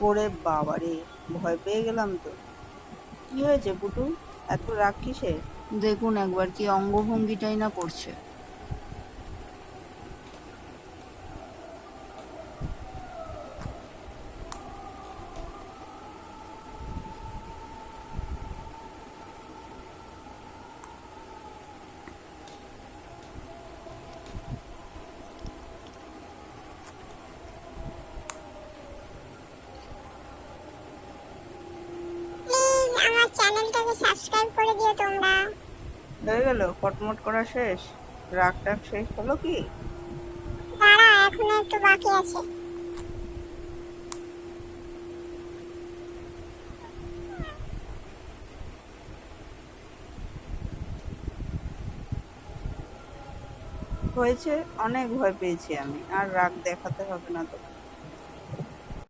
ওরে বাবারে, ভয় পেয়ে গেলাম তো। কি হয়েছে পুটু? এত রাগ কিসে দেখুন একবার কি অঙ্গভঙ্গিটাই না করছে। চ্যানেলটাকে সাবস্ক্রাইব করে দিও তোমরা। হয়ে গেল কটমট করা শেষ? রাগ টাগ শেষ হলো কি? দাঁড়া এখনও একটু বাকি আছে। হয়েছে অনেক ভয় পেয়েছি আমি। আর রাগ দেখাতে হবে না তো